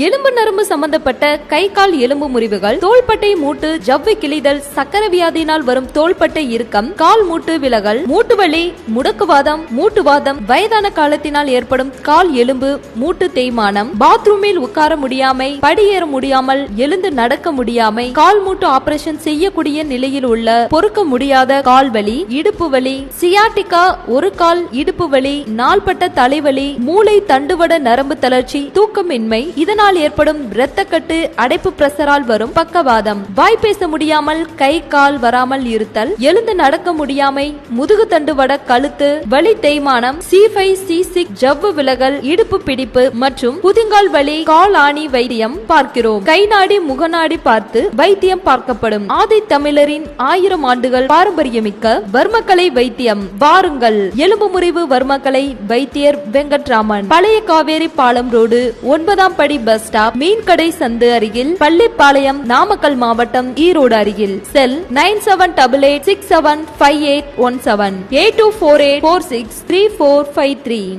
எலும்பு நரம்பு சம்பந்தப்பட்ட கை கால் எலும்பு முறிவுகள் தோள்பட்டை மூட்டு ஜவ்வு கிழிதல் சக்கர வியாதியினால் வரும் தோள்பட்டை இறுக்கம் கால் மூட்டு விலகல் மூட்டு வலி முடக்குவாதம் மூட்டுவாதம் வயதான காலத்தினால் ஏற்படும் கால் எலும்பு மூட்டு தேய்மானம் பாத்ரூமில் உட்கார முடியாமை படியேற முடியாமல் எழுந்து நடக்க முடியாமை கால் மூட்டு ஆபரேஷன் செய்யக்கூடிய நிலையில் உள்ள பொறுக்க முடியாத கால் வலி இடுப்பு வலி சியாட்டிகா ஒரு கால் இடுப்பு வலி நாள்பட்ட தலைவலி மூளை தண்டுவட நரம்பு தளர்ச்சி தூக்கமின்மை இதனால் இதனால் ஏற்படும் இரத்தக்கட்டு அடைப்பு பிரசரால் வரும் பக்கவாதம். வாய் பேச முடியாமல் கை கால் வராமல் இருத்தல். எழுந்து நடக்க முடியாமை முதுகு தண்டுவட கழுத்து வலி தேய்மானம் சி ஃபைவ் சி சிக் ஜவ்வு விலகல் இடுப்பு பிடிப்பு மற்றும் புதிங்கால் வலி கால் ஆணி வைத்தியம் பார்க்கிறோம். கை நாடி முகநாடி பார்த்து வைத்தியம் பார்க்கப்படும். ஆதி தமிழரின் ஆயிரம் ஆண்டுகள் பாரம்பரியமிக்க வர்மக்கலை வைத்தியம். வாருங்கள். எலும்பு முறிவு வர்மக்கலை வைத்தியர் வெங்கட்ராமன். பழைய காவேரி பாலம் ரோடு ஒன்பதாம் படி பஸ் ஸ்டாப் மீன்கடை சந்து அருகில் பள்ளிப்பாளையம் நாமக்கல் மாவட்டம் ஈரோடு அருகில். Cell nine seven double eight six seven five eight one seven eight two four eight four six three four five three